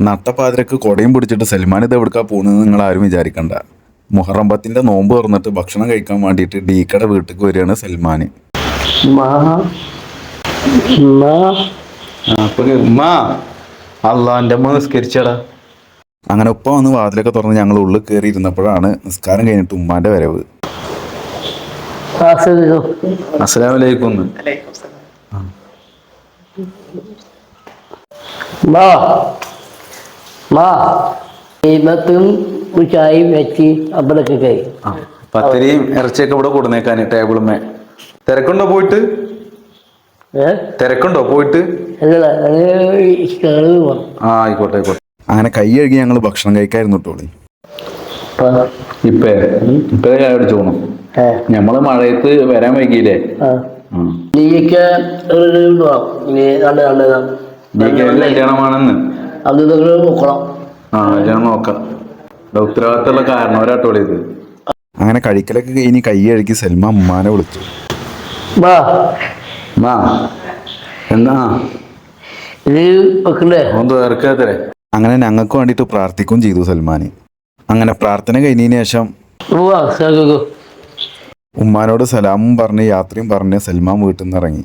നട്ടപ്പാതിരക്ക് കൊടയും പിടിച്ചിട്ട് സൽമാൻ ഇത് എവിടുക്കാ പോകുന്നത് നിങ്ങൾ ആരും വിചാരിക്കണ്ട. മുഹറം പത്തിന്റെ നോമ്പ് തുറന്നിട്ട് ഭക്ഷണം കഴിക്കാൻ വേണ്ടിയിട്ട് ഡീക്കടെ വീട്ടിലേക്ക് വരികയാണ് സൽമാൻ. അമ്മ നിസ്കരിച്ചടാ. അങ്ങനെ ഉപ്പ വന്ന് വാതിലൊക്കെ തുറന്ന് ഞങ്ങൾ ഉള്ളിൽ കയറി ഇരുന്നപ്പോഴാണ് നിസ്കാരം കഴിഞ്ഞിട്ട് ഉമ്മാന്റെ വരവ്. അസ്സലാമലൈക്കും മാ ദൈവത്തും ചായയും വെച്ച് അമ്പലൊക്കെ കൈ പത്തിരിയും ഇറച്ചിയൊക്കെ ഇവിടെ കൊടുന്നേക്കാൻ ടേബിളുമേ തിരക്കുണ്ടോ പോയിട്ട്? തിരക്കുണ്ടോ പോയിട്ട്? ആ ആയിക്കോട്ടെ ആയിക്കോട്ടെ. അങ്ങനെ കൈ കഴുകി ഞങ്ങൾ ഭക്ഷണം കഴിക്കായിരുന്നു ടോളി ഇപ്പേ? ഇപ്പേ ചായ അടിച്ചു പോണം ഞമ്മൾ മഴയത്ത് വരാൻ വൈകിയില്ലേ? കല്യാണമാണെന്ന്. അത് നോക്കണം ആ ഞാൻ നോക്കാം. ഉത്തരവാദിത്തമുള്ള കാരണവരാട്ടോളി ഇത്. അങ്ങനെ കഴിക്കലൊക്കെ കഴിഞ്ഞ് കൈ കഴുകി സൽമ ഉമ്മാനെ വിളിച്ചു. വാ. മാ എന്നാ? ഇത് വെക്കണ്ടേ? ഒന്ന് തീർക്കാത്തരെ അങ്ങനെ ഞങ്ങൾക്ക് വേണ്ടിയിട്ട് പ്രാർത്ഥിക്കുകയും ചെയ്തു സൽമാൻ അങ്ങനെ പ്രാർത്ഥന കഴിഞ്ഞതിന് ശേഷം ഉമ്മാനോട് സലാമും പറഞ്ഞ് യാത്രയും പറഞ്ഞ് സൽമാൻ വീട്ടിൽ നിന്ന് ഇറങ്ങി.